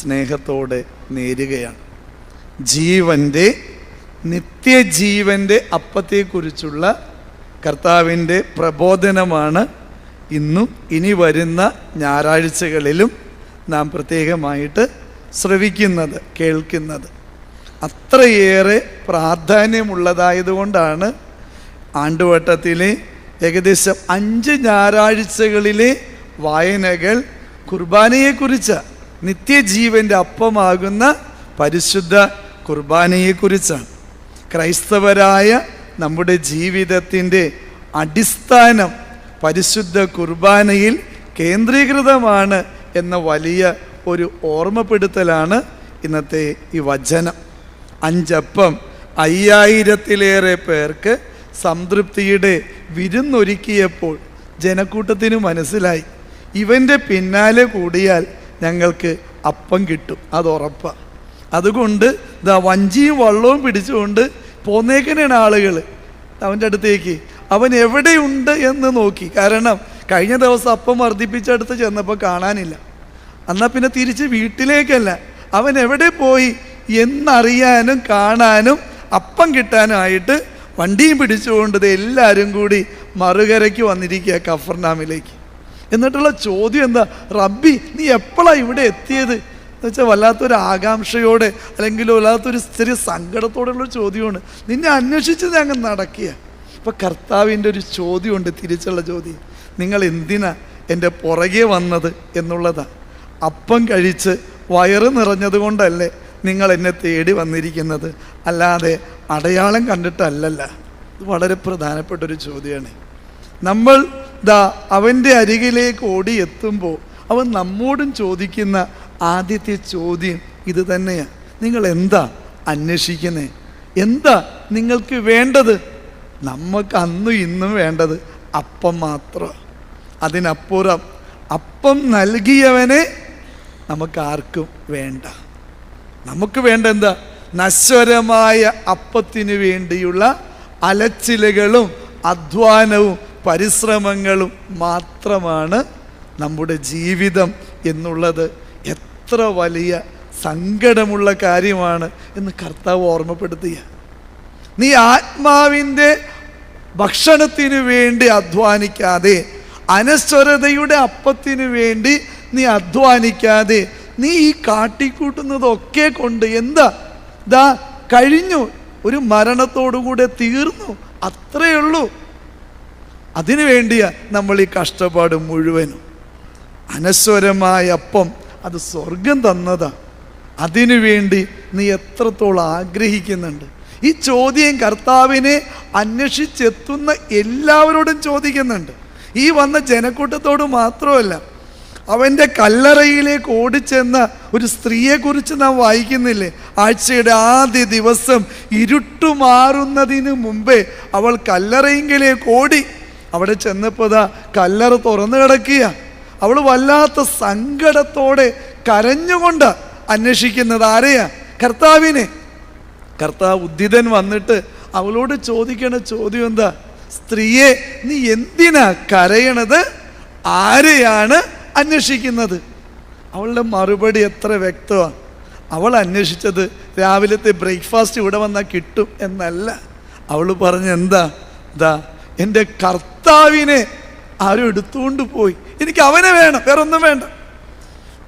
സ്നേഹത്തോടെ നേരുകയാണ്. ജീവന്റെ നിത്യജീവന്റെ അപ്പത്തെക്കുറിച്ചുള്ള കർത്താവിന്റെ പ്രബോധനമാണ് ഇന്നും ഇനി വരുന്ന ഞായറാഴ്ചകളിലും നാം പ്രത്യേകമായിട്ട് ശ്രവിക്കുന്നത് കേൾക്കുന്നത്. അത്രയേറെ പ്രാധാന്യമുള്ളതായതുകൊണ്ടാണ് ആണ്ടുവട്ടത്തിലെ ഏകദേശം അഞ്ച് ഞായറാഴ്ചകളിലെ വായനകൾ കുർബാനയെക്കുറിച്ച് നിത്യജീവന്റെ അപ്പമാകുന്ന പരിശുദ്ധ കുർബാനയെക്കുറിച്ചാണ്. ക്രൈസ്തവരായ നമ്മുടെ ജീവിതത്തിന്റെ അടിസ്ഥാനം പരിശുദ്ധ കുർബാനയിൽ കേന്ദ്രീകൃതമാണ് എന്ന വലിയ ഒരു ഓർമ്മപ്പെടുത്തലാണ് ഇന്നത്തെ ഈ വചനം. അഞ്ചപ്പം അയ്യായിരത്തിലേറെ പേർക്ക് സംതൃപ്തിയുടെ വിരുന്നൊരുക്കിയപ്പോൾ ജനക്കൂട്ടത്തിന് മനസ്സിലായി. ഇവന്റെ പിന്നാലെ കൂടിയാൽ ഞങ്ങൾക്ക് അപ്പം കിട്ടും അത് ഉറപ്പാണ് അതുകൊണ്ട് ഇതാ വഞ്ചിയും വള്ളവും പിടിച്ചുകൊണ്ട് പോന്നേക്കനെയാണ് ആളുകൾ അവന്റെ അടുത്തേക്ക് അവൻ എവിടെയുണ്ട് എന്ന് നോക്കി. കാരണം കഴിഞ്ഞ ദിവസം അപ്പം വർദ്ധിപ്പിച്ചടുത്ത് ചെന്നപ്പോൾ കാണാനില്ല. എന്നാൽ പിന്നെ തിരിച്ച് വീട്ടിലേക്കല്ല. അവൻ എവിടെ പോയി എന്നറിയാനും കാണാനും അപ്പം കിട്ടാനായിട്ട് വണ്ടിയും പിടിച്ചുകൊണ്ട് എല്ലാവരും കൂടി മറുകരയ്ക്ക് വന്നിരിക്കുക കഫർനാമിലേക്ക്. എന്നിട്ടുള്ള ചോദ്യം എന്താ? റബ്ബി നീ എപ്പോഴാണ് ഇവിടെ എത്തിയത്? എന്ന് വെച്ചാൽ വല്ലാത്തൊരു ആകാംക്ഷയോടെ അല്ലെങ്കിൽ വല്ലാത്തൊരു ചെറിയ സങ്കടത്തോടെയുള്ള ചോദ്യമാണ്. നിന്നെ അന്വേഷിച്ച് ഞങ്ങൾ നടക്കുക ഇപ്പം കർത്താവിന്റെ ഒരു ചോദ്യമുണ്ട് തിരിച്ചുള്ള ചോദ്യം. നിങ്ങൾ എന്തിനാ എന്റെ പുറകെ വന്നത് എന്നുള്ളതാണ് അപ്പം കഴിച്ച് വയറ് നിറഞ്ഞത് കൊണ്ടല്ലേ നിങ്ങൾ എന്നെ തേടി വന്നിരിക്കുന്നത്. അല്ലാതെ അടയാളം കണ്ടിട്ടല്ലല്ല. ഇത് വളരെ പ്രധാനപ്പെട്ടൊരു ചോദ്യമാണ്. നമ്മൾ ദാ അവന്റെ അരികിലേക്ക് ഓടി എത്തുമ്പോൾ അവൻ നമ്മോടും ചോദിക്കുന്ന ആദ്യത്തെ ചോദ്യം ഇത് തന്നെയാണ് നിങ്ങൾ എന്താ അന്വേഷിക്കുന്നത് എന്താ നിങ്ങൾക്ക് വേണ്ടത്? നമുക്ക് അന്നും ഇന്നും വേണ്ടത് അപ്പം മാത്രം. അതിനപ്പുറം അപ്പം നൽകിയവനെ നമുക്കാർക്കും വേണ്ട. നമുക്ക് വേണ്ട എന്താ? നശ്വരമായ അപ്പത്തിനു വേണ്ടിയുള്ള അലച്ചിലുകളും അധ്വാനവും പരിശ്രമങ്ങളും മാത്രമാണ് നമ്മുടെ ജീവിതം എന്നുള്ളത്. എത്ര വലിയ സങ്കടമുള്ള കാര്യമാണ് എന്ന് കർത്താവ് ഓർമ്മപ്പെടുത്തിയ. നീ ആത്മാവിന്റെ ഭക്ഷണത്തിനു വേണ്ടി അധ്വാനിക്കാതെ അനശ്വരതയുടെ അപ്പത്തിനു വേണ്ടി നീ അധ്വാനിക്കാതെ നീ ഈ കാട്ടിക്കൂട്ടുന്നതൊക്കെ കൊണ്ട് എന്താ? ദാ കഴിഞ്ഞു. ഒരു മരണത്തോടുകൂടെ തീർന്നു. അത്രയേ ഉള്ളൂ അതിനു വേണ്ടിയാ നമ്മൾ ഈ കഷ്ടപ്പാട് മുഴുവനും. അനശ്വരമായ അപ്പം അത് സ്വർഗം തന്നതാ. അതിനു വേണ്ടി നീ എത്രത്തോളം ആഗ്രഹിക്കുന്നുണ്ട്. ഈ ചോദ്യം കർത്താവിനെ അന്വേഷിച്ചെത്തുന്ന എല്ലാവരോടും ചോദിക്കുന്നുണ്ട്. ഈ വന്ന ജനക്കൂട്ടത്തോട് മാത്രമല്ല അവന്റെ കല്ലറയിലേക്ക് ഓടിച്ചെന്ന ഒരു സ്ത്രീയെക്കുറിച്ച് നാം വായിക്കുന്നില്ലേ? ആഴ്ചയുടെ ആദ്യ ദിവസം ഇരുട്ടു മാറുന്നതിന് മുമ്പേ അവൾ കല്ലറയിലേക്ക് ഓടി അവിടെ ചെന്നപ്പോൾ ഇതാ കല്ലറ തുറന്നു കിടക്കുക അവൾ വല്ലാത്ത സങ്കടത്തോടെ കരഞ്ഞുകൊണ്ട് അന്വേഷിക്കുന്നത് ആരെയാ? കർത്താവിനെ. കർത്താവ് ഉദ്ധിതൻ വന്നിട്ട് അവളോട് ചോദിക്കണ ചോദ്യം എന്താ? സ്ത്രീയെ നീ എന്തിനാ കരയണത്? ആരെയാണ് അന്വേഷിക്കുന്നത്? അവളുടെ മറുപടി എത്ര വ്യക്തമാണ് അവൾ അന്വേഷിച്ചത് രാവിലത്തെ ബ്രേക്ക്ഫാസ്റ്റ് ഇവിടെ വന്നാൽ കിട്ടും എന്നല്ല. അവൾ പറഞ്ഞ എന്താ? ദാ എന്റെ കർത്താവിനെ ആരും എടുത്തുകൊണ്ട് പോയി. എനിക്ക് അവനെ വേണം വേറെ ഒന്നും വേണ്ട.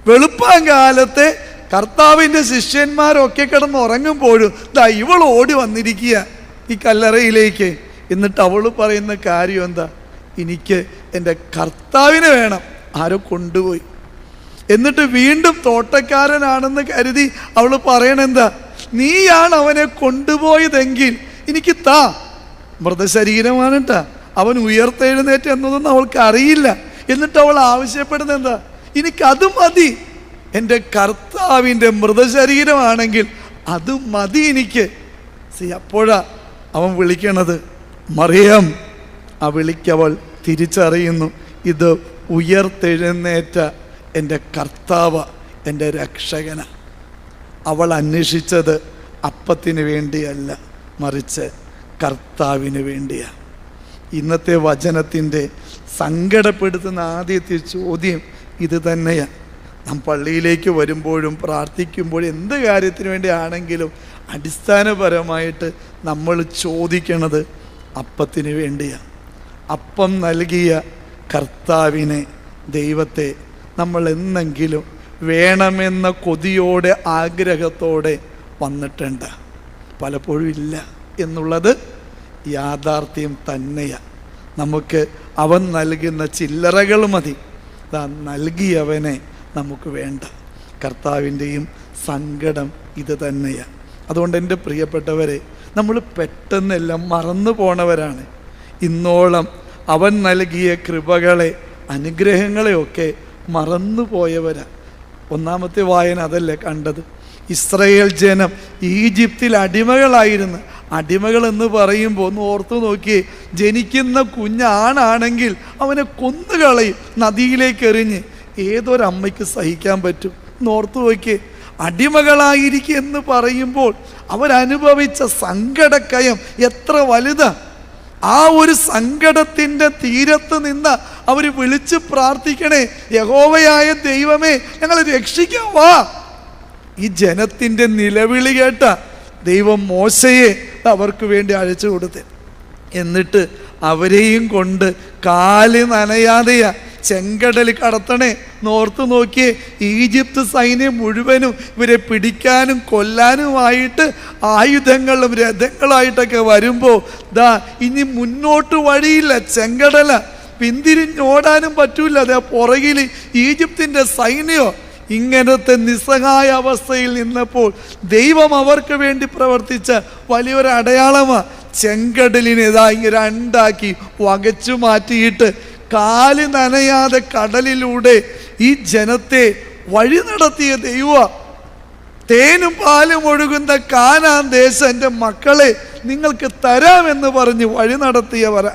വെളുപ്പാൻ കാലത്തെ കർത്താവിന്റെ ശിഷ്യന്മാരൊക്കെ കിടന്ന് ഉറങ്ങുമ്പോഴും ദാ ഇവൾ ഓടി വന്നിരിക്കുക ഈ കല്ലറയിലേക്ക്. എന്നിട്ട് അവൾ പറയുന്ന കാര്യം എന്താ? എനിക്ക് എന്റെ കർത്താവിനെ വേണം. ആരോ കൊണ്ടുപോയി. എന്നിട്ട് വീണ്ടും തോട്ടക്കാരനാണെന്ന് കരുതി അവൾ പറയണെന്താ നീയാണ് അവനെ കൊണ്ടുപോയതെങ്കിൽ എനിക്ക് താ. മൃതശരീരമാണ് കേട്ടാ അവൻ ഉയർത്തെഴുന്നേറ്റ് എന്നതൊന്നും അവൾക്ക് അറിയില്ല. എന്നിട്ട് അവൾ ആവശ്യപ്പെടുന്നത് എന്താ? എനിക്കത് മതി. എന്റെ കർത്താവിന്റെ മൃതശരീരമാണെങ്കിൽ അത് മതി എനിക്ക്. സി അപ്പോഴാ അവൻ വിളിക്കണത്. മറിയം ആ വിളിക്കവൾ തിരിച്ചറിയുന്നു. ഇത് ഉയർത്തെഴുന്നേറ്റ എന്റെ കർത്താവ് എന്റെ രക്ഷകന. അവൾ അന്വേഷിച്ചത് അപ്പത്തിന് വേണ്ടിയല്ല മറിച്ച് കർത്താവിന് വേണ്ടിയാണ് ഇന്നത്തെ വചനത്തിന്റെ സങ്കടപ്പെടുത്തുന്ന ആദ്യത്തെ ചോദ്യം ഇത് തന്നെയാണ്. നാം പള്ളിയിലേക്ക് വരുമ്പോഴും പ്രാർത്ഥിക്കുമ്പോഴും എന്ത് കാര്യത്തിന് വേണ്ടിയാണെങ്കിലും അടിസ്ഥാനപരമായിട്ട് നമ്മൾ ചോദിക്കണത് അപ്പത്തിന് വേണ്ടിയാണ്. അപ്പം നൽകിയ കർത്താവിനെ ദൈവത്തെ നമ്മൾ എന്നെങ്കിലും വേണമെന്ന കൊതിയോടെ ആഗ്രഹത്തോടെ വന്നിട്ടുണ്ട്. പലപ്പോഴും ഇല്ല എന്നുള്ളത് യാഥാർത്ഥ്യം തന്നെയാണ് നമുക്ക് അവൻ നൽകുന്ന ചില്ലറകൾ മതി. നൽകിയവനെ നമുക്ക് വേണ്ട. കർത്താവിന്റെയും സങ്കടം ഇത് തന്നെയാണ് അതുകൊണ്ട് എന്റെ പ്രിയപ്പെട്ടവരെ നമ്മൾ പെട്ടെന്നെല്ലാം മറന്നു പോണവരാണ്. ഇന്നോളം അവൻ നൽകിയ കൃപകളെ അനുഗ്രഹങ്ങളെയൊക്കെ മറന്നു പോയവരാണ് ഒന്നാമത്തെ വായന അതല്ലേ കണ്ടത്? ഇസ്രയേൽ ജനം ഈജിപ്തിൽ അടിമകളായിരുന്നു. അടിമകൾ എന്ന് പറയുമ്പോൾ ഒന്ന് ഓർത്തു നോക്കിയേ ജനിക്കുന്ന കുഞ്ഞാണാണെങ്കിൽ അവനെ കൊന്നുകളയും നദിയിലേക്ക് എറിഞ്ഞ്. ഏതൊരമ്മയ്ക്ക് സഹിക്കാൻ പറ്റും? ഒന്ന് ഓർത്തു നോക്കിയേ അടിമകളായിരിക്കും എന്ന് പറയുമ്പോൾ അവരനുഭവിച്ച സങ്കടക്കയം എത്ര വലുതാ. ആ ഒരു സങ്കടത്തിന്റെ തീരത്ത് നിന്ന് അവർ വിളിച്ച് പ്രാർത്ഥിക്കണേ യഹോവയായ ദൈവമേ ഞങ്ങളെ രക്ഷിക്കാം വാ. ഈ ജനത്തിന്റെ നിലവിളി കേട്ട ദൈവം മോശയെ അവർക്ക് വേണ്ടി അഴിച്ചു കൊടുത്ത്. എന്നിട്ട് അവരെയും കൊണ്ട് കാൽ നനയാതെയാ ചെങ്കടൽ കടത്തണേ. നോർത്ത് നോക്കിയേ ഈജിപ്ത് സൈന്യം മുഴുവനും ഇവരെ പിടിക്കാനും കൊല്ലാനുമായിട്ട് ആയുധങ്ങളും രഥങ്ങളായിട്ടൊക്കെ വരുമ്പോൾ ദാ ഇനി മുന്നോട്ട് വഴിയില്ല ചെങ്കടല. പിന്തിരിഞ്ഞോടാനും പറ്റൂല അതെ പുറകിൽ ഈജിപ്തിന്റെ സൈന്യമോ ഇങ്ങനത്തെ നിസ്സഹായ അവസ്ഥയിൽ നിന്നപ്പോൾ ദൈവം അവർക്ക് വേണ്ടി പ്രവർത്തിച്ച വലിയൊരു അടയാളമാണ് ചെങ്കടലിനെ ഇതാ ഇങ്ങനെ രണ്ടാക്കി വകച്ചു മാറ്റിയിട്ട് കാൽ നനയാതെ കടലിലൂടെ ഈ ജനത്തെ വഴി നടത്തിയ ദൈവ തേനും പാലും ഒഴുകുന്ന കാനാൻ ദേശം എന്റെ മക്കളെ നിങ്ങൾക്ക് തരാമെന്ന് പറഞ്ഞ് വഴി നടത്തിയവര.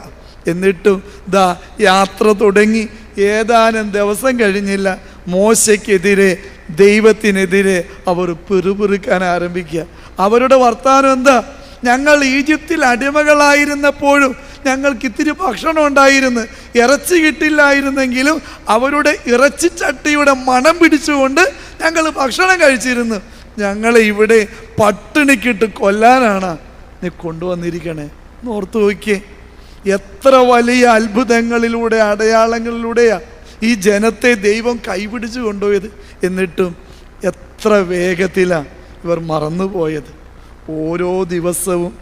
എന്നിട്ടും ദാ യാത്ര തുടങ്ങി. ഏതാനും ദിവസം കഴിഞ്ഞില്ല. മോശയ്ക്കെതിരെ ദൈവത്തിനെതിരെ അവർ പെറുപെറുക്കാൻ ആരംഭിക്കുക. അവരുടെ വർത്തമാനം എന്താ? ഞങ്ങൾ ഈജിപ്തിൽ അടിമകളായിരുന്നപ്പോഴും ഞങ്ങൾക്ക് ഇത്തിരി ഭക്ഷണം ഉണ്ടായിരുന്നു. ഇറച്ചി കിട്ടില്ലായിരുന്നെങ്കിലും അവരുടെ ഇറച്ചിച്ചട്ടിയുടെ മണം പിടിച്ചുകൊണ്ട് ഞങ്ങൾ ഭക്ഷണം കഴിച്ചിരുന്നു. ഞങ്ങളെ ഇവിടെ പട്ടിണിക്കിട്ട് കൊല്ലാനാണ് നീ കൊണ്ടുവന്നിരിക്കണേ. ഓർത്ത് നോക്കിയേ. എത്ര വലിയ അത്ഭുതങ്ങളിലൂടെ അടയാളങ്ങളിലൂടെയാ ഈ ജനത്തെ ദൈവം കൈപിടിച്ചു കൊണ്ടുപോയത് എന്നിട്ടും എത്ര വേഗത്തിലാണ് ഇവർ മറന്നുപോയത്. ഓരോ ദിവസവും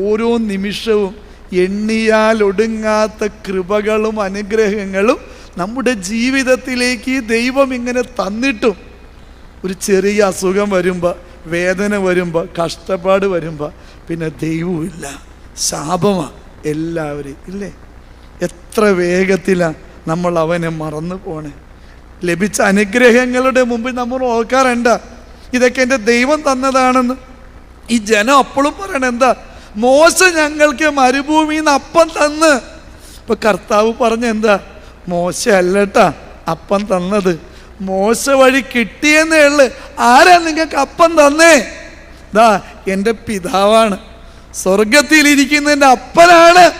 ഓരോ നിമിഷവും എണ്ണിയാൽ ഒടുങ്ങാത്ത കൃപകളും അനുഗ്രഹങ്ങളും നമ്മുടെ ജീവിതത്തിലേക്ക് ദൈവം ഇങ്ങനെ തന്നിട്ടും ഒരു ചെറിയ അസുഖം വരുമ്പോൾ വേദന വരുമ്പോൾ കഷ്ടപ്പാട് വരുമ്പോൾ പിന്നെ ദൈവമില്ല ശാപമാണ് എല്ലാവരും ഇല്ലേ? എത്ര വേഗത്തിലാണ് നമ്മൾ അവനെ മറന്നു പോണേ. ലഭിച്ച അനുഗ്രഹങ്ങളുടെ മുമ്പിൽ നമ്മൾ ഓർക്കാറുണ്ട ഇതൊക്കെ എന്റെ ദൈവം തന്നതാണെന്ന്. ഈ ജനം അപ്പോഴും പറയണേ എന്താ? മോശ ഞങ്ങൾക്ക് മരുഭൂമിയിൽ നിന്ന് അപ്പം തന്ന്. ഇപ്പൊ കർത്താവ് പറഞ്ഞ എന്താ? മോശ അല്ലട്ടാ അപ്പം തന്നത്. മോശ വഴി കിട്ടിയെന്നേ ഉള്ളു. ആരാ നിങ്ങൾക്ക് അപ്പം തന്നേ? ദാ എന്റെ പിതാവാണ്. സ്വർഗത്തിലിരിക്കുന്നതിന്റെ അപ്പനാണ്.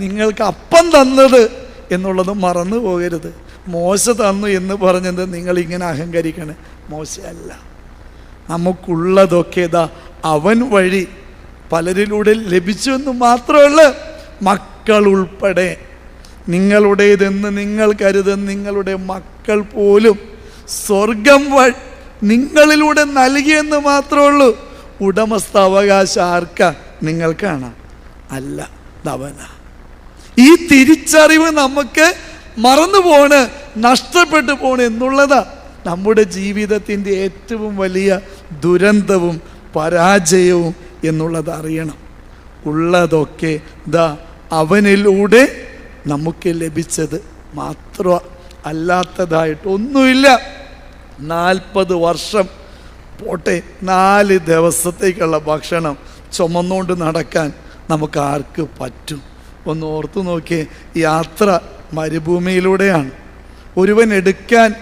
നിങ്ങൾക്ക് അപ്പം തന്നത്. എന്നുള്ളത് മറന്നു പോകരുത്. മോശ തന്നു എന്ന് പറഞ്ഞത് നിങ്ങൾ ഇങ്ങനെ അഹങ്കരിക്കണേ. മോശമല്ല നമുക്കുള്ളതൊക്കെ ഇതാ അവൻ വഴി പലരിലൂടെ ലഭിച്ചു എന്ന് മാത്രമല്ല മക്കൾ ഉൾപ്പെടെ. നിങ്ങളുടേതെന്ന് നിങ്ങൾ കരുതുന്ന നിങ്ങളുടെ മക്കൾ പോലും സ്വർഗം വഴി നിങ്ങളിലൂടെ നൽകിയെന്ന് മാത്രമേ ഉള്ളൂ ഉടമസ്ഥ ആർക്ക? ആർക്കാ നിങ്ങൾക്കാണ്. അല്ല ദവന ഈ തിരിച്ചറിവ് നമുക്ക് മറന്നു പോണ് നഷ്ടപ്പെട്ടു പോണ് എന്നുള്ളതാ നമ്മുടെ ജീവിതത്തിന്റെ ഏറ്റവും വലിയ ദുരന്തവും പരാജയവും എന്നുള്ളത് അറിയണം. ഉള്ളതൊക്കെ ദാ അവനിലൂടെ നമുക്ക് ലഭിച്ചത് മാത്രം അല്ലാത്തതായിട്ട് ഒന്നുമില്ല. നാൽപ്പത് വർഷം പോട്ടെ നാല് ദിവസത്തേക്കുള്ള ഭക്ഷണം ചുമന്നുകൊണ്ട് നടക്കാൻ നമുക്ക് ആർക്ക് പറ്റും? ഒന്ന് ഓർത്തു നോക്കിയേ യാത്ര മരുഭൂമിയിലൂടെയാണ്. ഒരുവൻ എടുക്കാൻ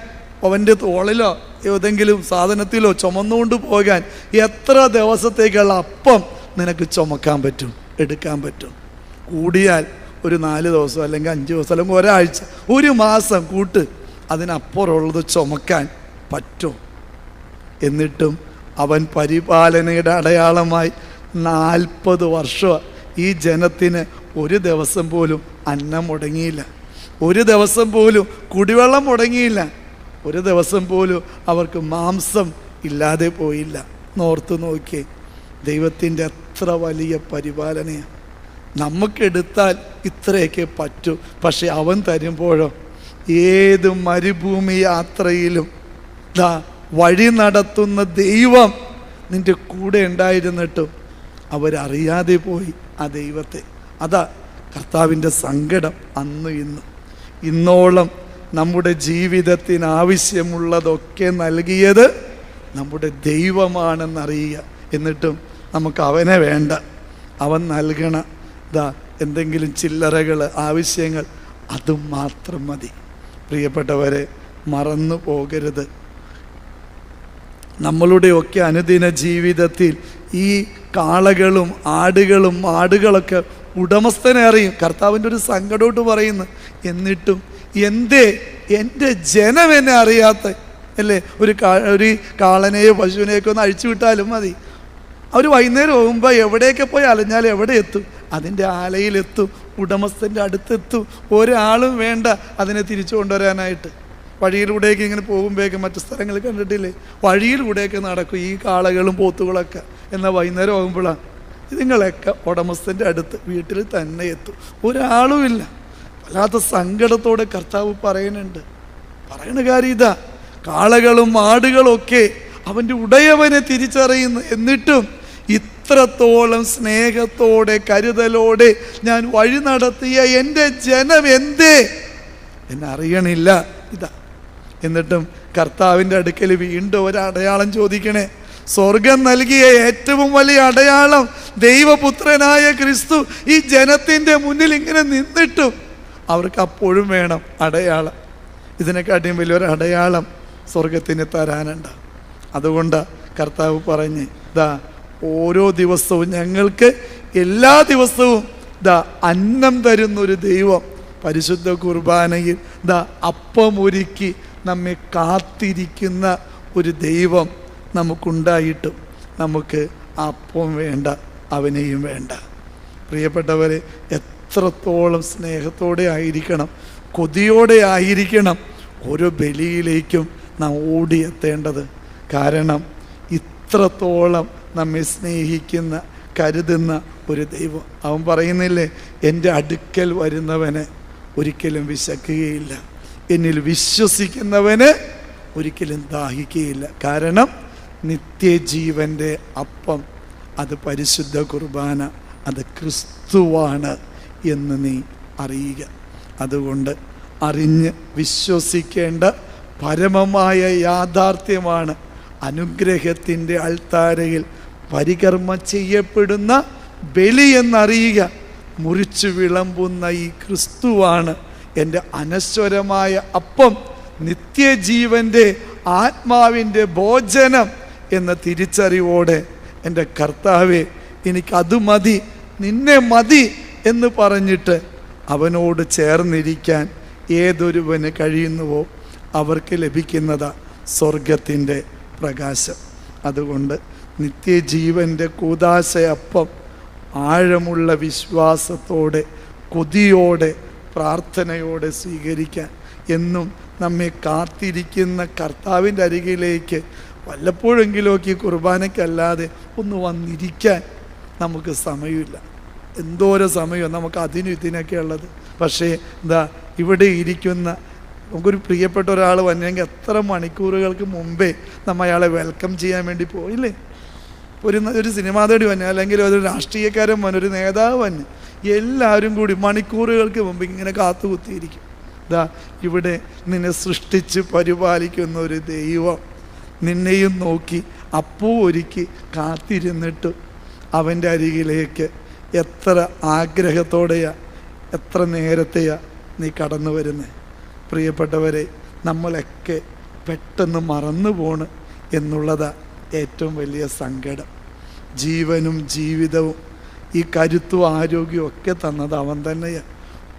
അവന്റെ തോളിലോ ഏതെങ്കിലും സാധനത്തിലോ ചുമന്നുകൊണ്ട് പോകാൻ എത്ര ദിവസത്തേക്കുള്ള അപ്പം നിനക്ക് ചുമക്കാൻ പറ്റും എടുക്കാൻ പറ്റും. കൂടിയാൽ ഒരു നാല് ദിവസം അല്ലെങ്കിൽ അഞ്ച് ദിവസം അല്ലെങ്കിൽ ഒരാഴ്ച ഒരു മാസം കൂട്ട് അതിനപ്പുറമുള്ളത് ചുമക്കാൻ പറ്റും. എന്നിട്ടും അവൻ പരിപാലനയുടെ അടയാളമായി നാൽപ്പത് വർഷം ഈ ജനത്തിന് ഒരു ദിവസം പോലും അന്നം മുടങ്ങിയില്ല. ഒരു ദിവസം പോലും കുടിവെള്ളം മുടങ്ങിയില്ല. ഒരു ദിവസം പോലും അവർക്ക് മാംസം ഇല്ലാതെ പോയില്ല. നോർത്ത് നോക്കിയേ ദൈവത്തിന്റെ അത്ര വലിയ പരിപാലനയാണ് നമുക്കെടുത്താൽ ഇത്രയൊക്കെ പറ്റൂ. പക്ഷെ അവൻ തരുമ്പോഴോ? ഏത് മരുഭൂമി യാത്രയിലും ദാ വഴി നടത്തുന്ന ദൈവം നിന്റെ കൂടെ ഉണ്ടായിരുന്നിട്ടും അവരറിയാതെ പോയി ആ ദൈവത്തെ. അതാ കർത്താവിന്റെ സങ്കടം അന്ന് ഇന്ന്. ഇന്നോളം നമ്മുടെ ജീവിതത്തിന് ആവശ്യമുള്ളതൊക്കെ നൽകിയത് നമ്മുടെ ദൈവമാണെന്നറിയുക. എന്നിട്ടും നമുക്ക് അവനെ വേണ്ട. അവൻ നൽകണ ഇതാ എന്തെങ്കിലും ചില്ലറകൾ ആവശ്യങ്ങൾ അതും മാത്രം മതി. പ്രിയപ്പെട്ടവരെ മറന്നു പോകരുത്. നമ്മളുടെയൊക്കെ അനുദിന ജീവിതത്തിൽ ഈ കാളകളും ആടുകളും ആടുകളൊക്കെ ഉടമസ്ഥനെ അറിയും. കർത്താവിന്റെ ഒരു സങ്കടോട്ട് പറയുന്നു എന്നിട്ടും എന്തേ? എന്റെ ജനം എന്നെ അറിയാത്ത അല്ലേ? ഒരു കാ ഒരു കാളനെയോ പശുവിനെയൊക്കെ ഒന്ന് അഴിച്ചു വിട്ടാലും മതി. അവർ വൈകുന്നേരം പോകുമ്പോൾ എവിടെയൊക്കെ പോയി അലഞ്ഞാൽ എവിടെ എത്തും? അതിന്റെ ആലയിലെത്തും ഉടമസ്ഥന്റെ അടുത്തെത്തും. ഒരാളും വേണ്ട അതിനെ തിരിച്ചു കൊണ്ടുവരാനായിട്ട്. വഴിയിലൂടെയൊക്കെ ഇങ്ങനെ പോകുമ്പോഴേക്കും മറ്റു സ്ഥലങ്ങൾ കണ്ടിട്ടില്ലേ? വഴിയിലൂടെയൊക്കെ നടക്കും ഈ കാളകളും പോത്തുകളൊക്കെ. എന്നാൽ വൈകുന്നേരം ആകുമ്പോഴാണ് ഇതുങ്ങളൊക്കെ ഉടമസ്ഥന്റെ അടുത്ത് വീട്ടിൽ തന്നെ എത്തും. ഒരാളുമില്ല വല്ലാത്ത സങ്കടത്തോടെ കർത്താവ് പറയുന്നുണ്ട്. പറയണ കാര്യം ഇതാ. കാളകളും ആടുകളൊക്കെ അവന്റെ ഉടയവനെ തിരിച്ചറിയുന്നു. എന്നിട്ടും ഇത്രത്തോളം സ്നേഹത്തോടെ കരുതലോടെ ഞാൻ വഴി നടത്തിയ എന്റെ ജനം എന്തേ എന്നറിയണില്ല. ഇതാ. എന്നിട്ടും കർത്താവിന്റെ അടുക്കൽ വീണ്ടും ഒരടയാളം ചോദിക്കണേ. സ്വർഗം നൽകിയ ഏറ്റവും വലിയ അടയാളം ദൈവപുത്രനായ ക്രിസ്തു ഈ ജനത്തിന്റെ മുന്നിൽ ഇങ്ങനെ നിന്നിട്ടും. അവർക്ക് അപ്പോഴും വേണം അടയാളം. ഇതിനെക്കാട്ടിയും വലിയൊരു അടയാളം സ്വർഗത്തിന് തരാനുണ്ട്. അതുകൊണ്ട് കർത്താവ് പറഞ്ഞ് ദാ ഓരോ ദിവസവും ഞങ്ങൾക്ക് എല്ലാ ദിവസവും ദാ അന്നം തരുന്നൊരു ദൈവം പരിശുദ്ധ കുർബാനയിൽ ദാ അപ്പമൊരുക്കി നമ്മെ കാത്തിരിക്കുന്ന ഒരു ദൈവം നമുക്കുണ്ടായിട്ടും നമുക്ക് അപ്പവും അപ്പം വേണ്ട അവനെയും വേണ്ട. പ്രിയപ്പെട്ടവരെ എത്രത്തോളം സ്നേഹത്തോടെ ആയിരിക്കണം കൊതിയോടെ ആയിരിക്കണം ഓരോ ബലിയിലേക്കും നാം ഓടിയെത്തേണ്ടത്. കാരണം ഇത്രത്തോളം നമ്മെ സ്നേഹിക്കുന്ന കരുതുന്ന ഒരു ദൈവം. അവൻ പറയുന്നില്ലേ എന്റെ അടുക്കൽ വരുന്നവന് ഒരിക്കലും വിശക്കുകയില്ല. എന്നിൽ വിശ്വസിക്കുന്നവന് ഒരിക്കലും ദാഹിക്കുകയില്ല. കാരണം നിത്യജീവന്റെ അപ്പം അത് പരിശുദ്ധ കുർബാന അത് ക്രിസ്തുവാണ് എന്ന് നീ അറിയുക. അതുകൊണ്ട് അറിഞ്ഞ് വിശ്വസിക്കേണ്ട പരമമായ യാഥാർത്ഥ്യമാണ് അനുഗ്രഹത്തിന്റെ അൾത്താരയിൽ പരികർമ്മ ചെയ്യപ്പെടുന്ന ബലി എന്നറിയുക. മുറിച്ചു വിളമ്പുന്ന ഈ ക്രിസ്തുവാണ് എന്റെ അനശ്വരമായ അപ്പം നിത്യജീവന്റെ ആത്മാവിന്റെ ഭോജനം. എന്ന തിരിച്ചറിവോടെ എന്റെ കർത്താവെ എനിക്കത് മതി നിന്നെ മതി എന്ന് പറഞ്ഞിട്ട് അവനോട് ചേർന്നിരിക്കാൻ ഏതൊരുവന് കഴിയുന്നുവോ അവർക്ക് ലഭിക്കുന്നതാ സ്വർഗത്തിന്റെ പ്രകാശം. അതുകൊണ്ട് നിത്യജീവന്റെ കൂതാശയപ്പം ആഴമുള്ള വിശ്വാസത്തോടെ കൊതിയോടെ പ്രാർത്ഥനയോടെ സ്വീകരിക്കാൻ എന്നും നമ്മെ കാത്തിരിക്കുന്ന കർത്താവിന്റെ അരികിലേക്ക് വല്ലപ്പോഴെങ്കിലുമൊക്കെ ഈ കുർബാനയ്ക്കല്ലാതെ ഒന്ന് വന്നിരിക്കാൻ നമുക്ക് സമയമില്ല. എന്തോരം സമയം നമുക്ക് അതിനും ഇതിനൊക്കെ ഉള്ളത്. പക്ഷേ എന്താ ഇവിടെ ഇരിക്കുന്ന നമുക്കൊരു പ്രിയപ്പെട്ട ഒരാൾ വന്നെങ്കിൽ എത്ര മണിക്കൂറുകൾക്ക് മുമ്പേ നമ്മൾ അയാളെ വെൽക്കം ചെയ്യാൻ വേണ്ടി പോയില്ലേ? ഒരു ഒരു സിനിമാ തേടി വന്നെ അല്ലെങ്കിൽ ഒരു രാഷ്ട്രീയക്കാരൻ വന്നു ഒരു നേതാവ് വന്നെ എല്ലാവരും കൂടി മണിക്കൂറുകൾക്ക് മുമ്പ് ഇങ്ങനെ കാത്തുകുത്തിയിരിക്കും. ഇതാ ഇവിടെ നിന്നെ സൃഷ്ടിച്ച് പരിപാലിക്കുന്ന ഒരു ദൈവം നിന്നെയും നോക്കി അപ്പൂ ഒരുക്കി കാത്തിരുന്നിട്ട് അവന്റെ അരികിലേക്ക് എത്ര ആഗ്രഹത്തോടെയാ എത്ര നേരത്തെയാ നീ കടന്നു വരുന്നത് പ്രിയപ്പെട്ടവരെ നമ്മളൊക്കെ പെട്ടെന്ന് മറന്നു പോണ് എന്നുള്ളതാ ഏറ്റവും വലിയ സങ്കടം. ജീവനും ജീവിതവും ഈ കരുത്തും ആരോഗ്യവും ഒക്കെ തന്നത് അവൻ തന്നെയാണ്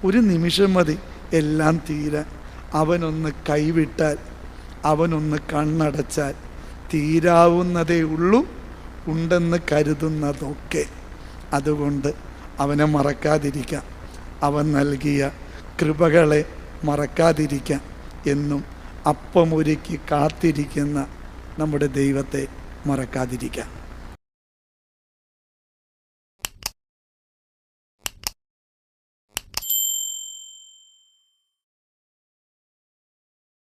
ഒരു നിമിഷം മതി എല്ലാം തീരാൻ. അവനൊന്ന് കൈവിട്ടാൽ അവനൊന്ന് കണ്ണടച്ചാൽ തീരാവുന്നതേ ഉള്ളൂ ഉണ്ടെന്ന് കരുതുന്നതൊക്കെ. അതുകൊണ്ട് അവനെ മറക്കാതിരിക്കാം. അവൻ നൽകിയ കൃപകളെ മറക്കാതിരിക്കാം എന്നും അപ്പമൊരുക്കി കാത്തിരിക്കുന്ന നമ്മുടെ ദൈവത്തെ മറക്കാതിരിക്കാം.